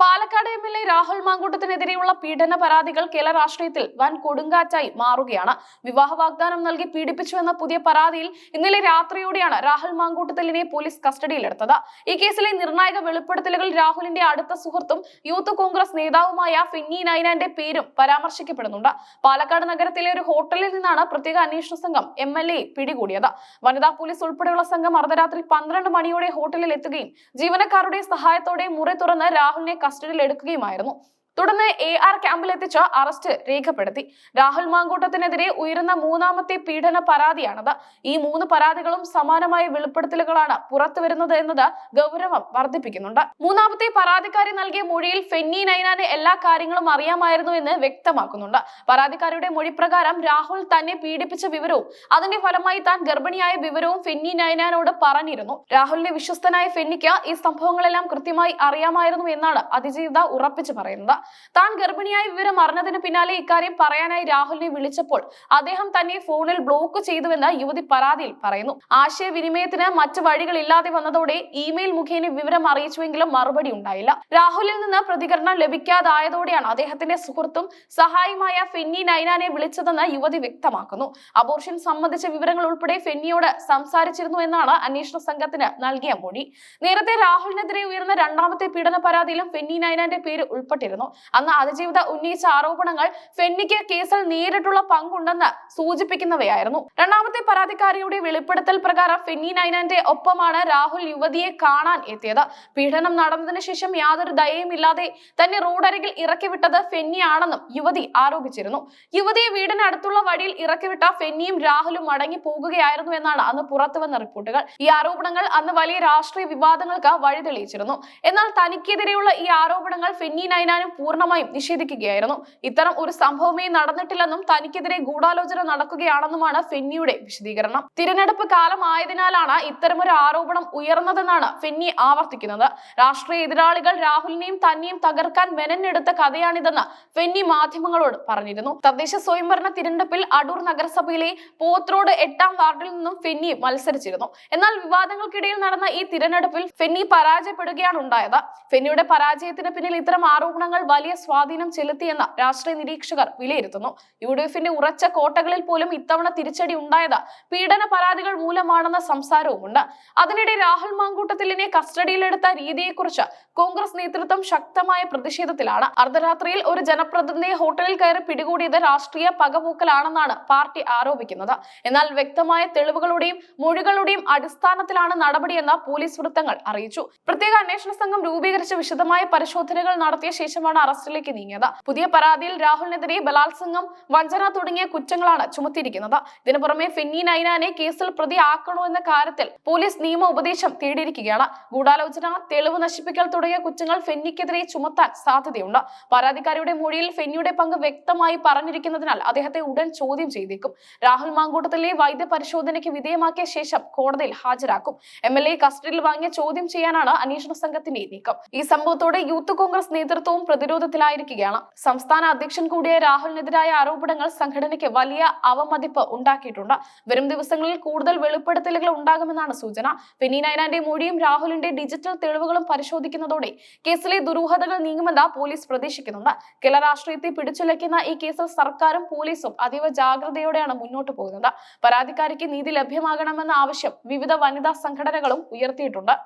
Palakkad M L A Rahul മാങ്കൂട്ടത്തിനെതിരെയുള്ള പീഡന പരാതികൾ കേരള രാഷ്ട്രീയത്തിൽ വൻ കൊടുങ്കാറ്റായി മാറുകയാണ്. വിവാഹ വാഗ്ദാനം നൽകി പീഡിപ്പിച്ചുവെന്ന പുതിയ പരാതിയിൽ ഇന്നലെ രാത്രിയോടെയാണ് രാഹുൽ മാങ്കൂട്ടത്തിലിനെ പോലീസ് കസ്റ്റഡിയിലെടുത്തത്. ഈ കേസിലെ നിർണായക വെളിപ്പെടുത്തലുകൾ രാഹുലിന്റെ അടുത്ത സുഹൃത്തും യൂത്ത് കോൺഗ്രസ് നേതാവുമായ ഫിന്നി നൈനാന്റെ പേരും പരാമർശിക്കപ്പെടുന്നുണ്ട്. പാലക്കാട് നഗരത്തിലെ ഒരു ഹോട്ടലിൽ നിന്നാണ് പ്രത്യേക അന്വേഷണ സംഘം എം എൽ എ പിടികൂടിയത്. വനിതാ പോലീസ് ഉൾപ്പെടെയുള്ള സംഘം അർദ്ധരാത്രി പന്ത്രണ്ട് മണിയോടെ ഹോട്ടലിൽ എത്തുകയും ജീവനക്കാരുടെ സഹായത്തോടെ മുറി തുറന്ന് രാഹുലിനെ കസ്റ്റഡിയിൽ എടുക്കുകയുമായിരുന്നു. തുടർന്ന് എ ആർ ക്യാമ്പിലെത്തിച്ച അറസ്റ്റ് രേഖപ്പെടുത്തി. രാഹുൽ മാങ്കൂട്ടത്തിനെതിരെ ഉയരുന്ന മൂന്നാമത്തെ പീഡന പരാതിയാണത്. ഈ മൂന്ന് പരാതികളും സമാനമായ വെളിപ്പെടുത്തലുകളാണ് പുറത്തുവരുന്നത് എന്നത് ഗൗരവം വർദ്ധിപ്പിക്കുന്നുണ്ട്. മൂന്നാമത്തെ പരാതിക്കാരി നൽകിയ മൊഴിയിൽ ഫെന്നി നൈനാന് എല്ലാ കാര്യങ്ങളും അറിയാമായിരുന്നു എന്ന് വ്യക്തമാക്കുന്നുണ്ട്. പരാതിക്കാരിയുടെ മൊഴി പ്രകാരം രാഹുൽ തന്നെ പീഡിപ്പിച്ച വിവരവും അതിന്റെ ഫലമായി താൻ ഗർഭിണിയായ വിവരവും ഫെന്നി നൈനാനോട് പറഞ്ഞിരുന്നു. രാഹുലിന്റെ വിശ്വസ്തനായ ഫെന്നിക്ക് ഈ സംഭവങ്ങളെല്ലാം കൃത്യമായി അറിയാമായിരുന്നു എന്നാണ് അതിജീവിത ഉറപ്പിച്ചു പറയുന്നത്. താൻ ഗർഭിണിയായ വിവരം അറിഞ്ഞതിന് പിന്നാലെ ഇക്കാര്യം പറയാനായി രാഹുലിനെ വിളിച്ചപ്പോൾ അദ്ദേഹം തന്നെ ഫോണിൽ ബ്ലോക്ക് ചെയ്തുവെന്ന് യുവതി പരാതിയിൽ പറയുന്നു. ആശയവിനിമയത്തിന് മറ്റു വഴികളില്ലാതെ വന്നതോടെ ഇമെയിൽ മുഖേന വിവരം അറിയിച്ചുവെങ്കിലും മറുപടി ഉണ്ടായില്ല. രാഹുലിൽ നിന്ന് പ്രതികരണം ലഭിക്കാതായതോടെയാണ് അദ്ദേഹത്തിന്റെ സുഹൃത്തും സഹായിയുമായ ഫെന്നി നൈനാനെ വിളിച്ചതെന്ന് യുവതി വ്യക്തമാക്കുന്നു. അബോർഷൻ സംബന്ധിച്ച വിവരങ്ങൾ ഉൾപ്പെടെ ഫെന്നിയോട് സംസാരിച്ചിരുന്നു എന്നാണ് അന്വേഷണ സംഘത്തിന് നൽകിയ മൊഴി. നേരത്തെ രാഹുലിനെതിരെ ഉയർന്ന രണ്ടാമത്തെ പീഡന പരാതിയിലും ഫെന്നി നൈനാന്റെ പേര് ഉൾപ്പെട്ടിരുന്നു. അന്ന് അതിജീവിത ഉന്നയിച്ച ആരോപണങ്ങൾ ഫെന്നിക്ക് കേസിൽ നേരിട്ടുള്ള പങ്കുണ്ടെന്ന് സൂചിപ്പിക്കുന്നവയായിരുന്നു. രണ്ടാമത്തെ പരാതിക്കാരിയുടെ വെളിപ്പെടുത്തൽ പ്രകാരം ഫെന്നി നൈനാന്റെ ഒപ്പമാണ് രാഹുൽ യുവതിയെ കാണാൻ എത്തിയത്. പീഡനം നടന്നതിന് ശേഷം യാതൊരു ദയയുമില്ലാതെ തന്നെ റോഡരികിൽ ഇറക്കിവിട്ടത് ഫെന്നിയാണെന്നും യുവതി ആരോപിച്ചിരുന്നു. യുവതിയെ വീടിന് അടുത്തുള്ള വഴിയിൽ ഇറക്കിവിട്ട ഫെന്നിയും രാഹുലും മടങ്ങി പോകുകയായിരുന്നു എന്നാണ് അന്ന് പുറത്തുവന്ന റിപ്പോർട്ടുകൾ. ഈ ആരോപണങ്ങൾ അന്ന് വലിയ രാഷ്ട്രീയ വിവാദങ്ങൾക്ക് വഴിതെളിയിച്ചിരുന്നു. എന്നാൽ തനിക്കെതിരെയുള്ള ഈ ആരോപണങ്ങൾ ഫെന്നി നൈനാനും പൂർണമായും നിഷേധിക്കുകയായിരുന്നു. ഇത്തരം ഒരു സംഭവമേ നടന്നിട്ടില്ലെന്നും തനിക്കെതിരെ ഗൂഢാലോചന നടക്കുകയാണെന്നുമാണ് ഫെന്നിയുടെ വിശദീകരണം. തിരഞ്ഞെടുപ്പ് കാലം ആയതിനാലാണ് ഇത്തരമൊരു ആരോപണം ഉയർന്നതെന്നാണ് ഫെന്നി ആവർത്തിക്കുന്നത്. രാഷ്ട്രീയ എതിരാളികൾ രാഹുലിനെയും തന്നെയും തകർക്കാൻ മെനഞ്ഞെടുത്ത കഥയാണിതെന്ന് ഫെന്നി മാധ്യമങ്ങളോട് പറഞ്ഞിരുന്നു. തദ്ദേശ സ്വയംഭരണ തിരഞ്ഞെടുപ്പിൽ അടൂർ നഗരസഭയിലെ പോത്രോട് എട്ടാം വാർഡിൽ നിന്നും ഫെന്നി മത്സരിച്ചിരുന്നു. എന്നാൽ വിവാദങ്ങൾക്കിടയിൽ നടന്ന ഈ തിരഞ്ഞെടുപ്പിൽ ഫെന്നി പരാജയപ്പെടുകയാണ് ഉണ്ടായത്. ഫെന്നിയുടെ പരാജയത്തിന് പിന്നിൽ ഇത്തരം ആരോപണങ്ങൾ വലിയ സ്വാധീനം ചെലുത്തിയെന്ന് രാഷ്ട്രീയ നിരീക്ഷകർ വിലയിരുത്തുന്നു. യു ഡി എഫിന്റെ ഉറച്ച കോട്ടകളിൽ പോലും ഇത്തവണ തിരിച്ചടി ഉണ്ടായത് പീഡന പരാതികൾ മൂലമാണെന്ന സംസാരവുമുണ്ട്. അതിനിടെ രാഹുൽ മാങ്കൂട്ടത്തിലിനെ കസ്റ്റഡിയിലെടുത്ത രീതിയെക്കുറിച്ച് കോൺഗ്രസ് നേതൃത്വം ശക്തമായ പ്രതിഷേധത്തിലാണ്. അർദ്ധരാത്രിയിൽ ഒരു ജനപ്രതിനിധിയെ ഹോട്ടലിൽ കയറി പിടികൂടിയത് രാഷ്ട്രീയ പകപോക്കലാണെന്നാണ് പാർട്ടി ആരോപിക്കുന്നത്. എന്നാൽ വ്യക്തമായ തെളിവുകളുടെയും മൊഴികളുടെയും അടിസ്ഥാനത്തിലാണ് നടപടിയെന്ന് പോലീസ് വൃത്തങ്ങൾ അറിയിച്ചു. പ്രത്യേക അന്വേഷണ സംഘം രൂപീകരിച്ച് വിശദമായ പരിശോധനകൾ നടത്തിയ ശേഷമാണ് അറസ്റ്റിലേക്ക് നീങ്ങിയത്. പുതിയ പരാതിയിൽ രാഹുലിനെതിരെ ബലാത്സംഗം വഞ്ചന തുടങ്ങിയ കുറ്റങ്ങളാണ് ചുമത്തിയിരിക്കുന്നത്. ഇതിനു പുറമെ ഫിന്നി നൈനാനെ കേസിൽ പ്രതി ആക്കണോ എന്ന കാര്യത്തിൽ പോലീസ് നിയമ ഉപദേശം തേടിയിരിക്കുകയാണ്. ഗൂഢാലോചന തെളിവ് നശിപ്പിക്കൽ തുടങ്ങിയ കുറ്റങ്ങൾ ഫെന്നിക്കെതിരെ ചുമത്താൻ സാധ്യതയുണ്ട്. പരാതിക്കാരിയുടെ മൊഴിയിൽ ഫെന്നിയുടെ പങ്ക് വ്യക്തമായി പറഞ്ഞിരിക്കുന്നതിനാൽ അദ്ദേഹത്തെ ഉടൻ ചോദ്യം ചെയ്തേക്കും. രാഹുൽ മാങ്കൂട്ടത്തിലെ വൈദ്യ പരിശോധനയ്ക്ക് വിധേയമാക്കിയ ശേഷം കോടതിയിൽ ഹാജരാക്കും. എം എൽ എ കസ്റ്റഡിയിൽ വാങ്ങിയ ചോദ്യം ചെയ്യാനാണ് അന്വേഷണ സംഘത്തിന്റെ നീക്കം. ഈ സംഭവത്തോടെ യൂത്ത് കോൺഗ്രസ് നേതൃത്വവും പ്രതിരോധത്തിലായിരിക്കുകയാണ്. സംസ്ഥാന അധ്യക്ഷൻ കൂടിയ രാഹുലിനെതിരായ ആരോപണങ്ങൾ സംഘടനയ്ക്ക് വലിയ അവമതിപ്പ് ഉണ്ടാക്കിയിട്ടുണ്ട്. വരും ദിവസങ്ങളിൽ കൂടുതൽ വെളിപ്പെടുത്തലുകൾ ഉണ്ടാകുമെന്നാണ് സൂചന. ഫെനി നൈനാന്റെ മൊഴിയും രാഹുലിന്റെ ഡിജിറ്റൽ തെളിവുകളും പരിശോധിക്കുന്നതോടെ കേസിലെ ദുരൂഹതകൾ നീങ്ങുമെന്ന് പോലീസ് പ്രതീക്ഷിക്കുന്നുണ്ട്. കേരള രാഷ്ട്രീയത്തെ പിടിച്ചുലയ്ക്കുന്ന ഈ കേസിൽ സർക്കാരും പോലീസും അതീവ ജാഗ്രതയോടെയാണ് മുന്നോട്ട് പോകുന്നത്. പരാതിക്കാരിക്ക് നീതി ലഭ്യമാകണമെന്ന ആവശ്യം വിവിധ വനിതാ സംഘടനകളും ഉയർത്തിയിട്ടുണ്ട്.